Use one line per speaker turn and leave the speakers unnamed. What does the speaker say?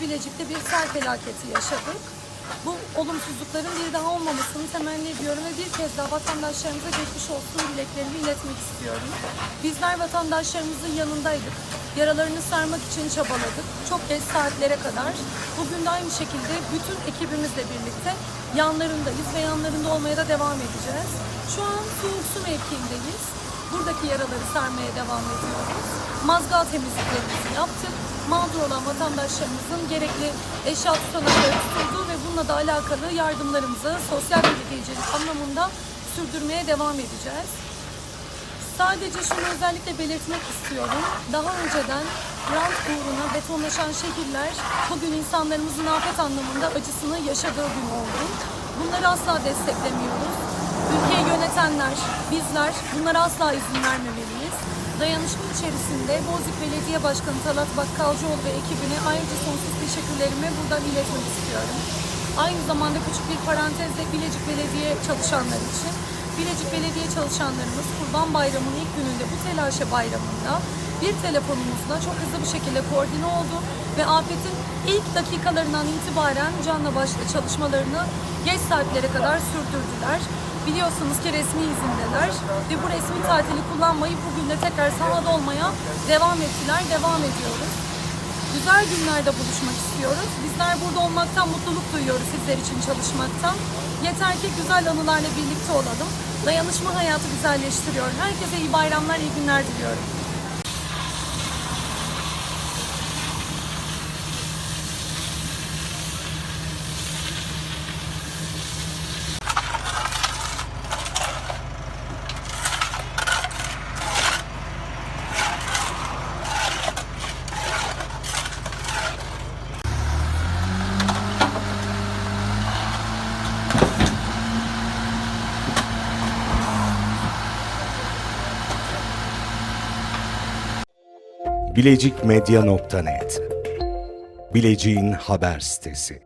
Bilecik'te bir sel felaketi yaşadık. Bu olumsuzlukların bir daha olmamasını temenni ediyorum ve bir kez daha vatandaşlarımıza geçmiş olsun dileklerimi iletmek istiyorum. Bizler vatandaşlarımızın yanındaydık. Yaralarını sarmak için çabaladık. Çok geç saatlere kadar. Bugün de aynı şekilde bütün ekibimizle birlikte yanlarındayız ve yanlarında olmaya da devam edeceğiz. Şu an soğuk su mevkiindeyiz. Buradaki yaraları sarmaya devam ediyoruz. Mazgal temizliklerimizi yaptık. Mağdur olan vatandaşlarımızın gerekli eşya tutanakları tutuldu ve bununla da alakalı yardımlarımızı sosyal belediyecilik anlamında sürdürmeye devam edeceğiz. Sadece şunu özellikle belirtmek istiyorum. Daha önceden rant uğruna betonlaşan şehirler bugün insanlarımızın afet anlamında acısını yaşadığı gün oldu. Bunları asla desteklemiyoruz. Ülkeyi yönetenler, bizler bunlara asla izin vermemeliyiz. Dayanışma içerisinde Bozduk Belediye Başkanı Talat Bakkalcıoğlu ve ekibine ayrıca sonsuz teşekkürlerimi buradan iletmek istiyorum. Aynı zamanda küçük bir parantezle Bilecik Belediye çalışanları için Bilecik Belediye çalışanlarımız Kurban Bayramı'nın ilk gününde bu telaşe bayramında bir telefonumuzla çok hızlı bir şekilde koordine oldu ve afetin ilk dakikalarından itibaren canla başla çalışmalarını geç saatlere kadar sürdürdüler. Biliyorsunuz ki resmi izindeler ve bu resmi tatili kullanmayıp bugün de tekrar sahada olmaya devam ettiler, devam ediyoruz. Güzel günlerde buluşmak istiyoruz. Bizler burada olmaktan mutluluk duyuyoruz sizler için çalışmaktan. Yeter ki güzel anılarla birlikte olalım. Dayanışma hayatı güzelleştiriyor. Herkese iyi bayramlar, iyi günler diliyorum.
bilecikmedia.net Bilecik'in haber sitesi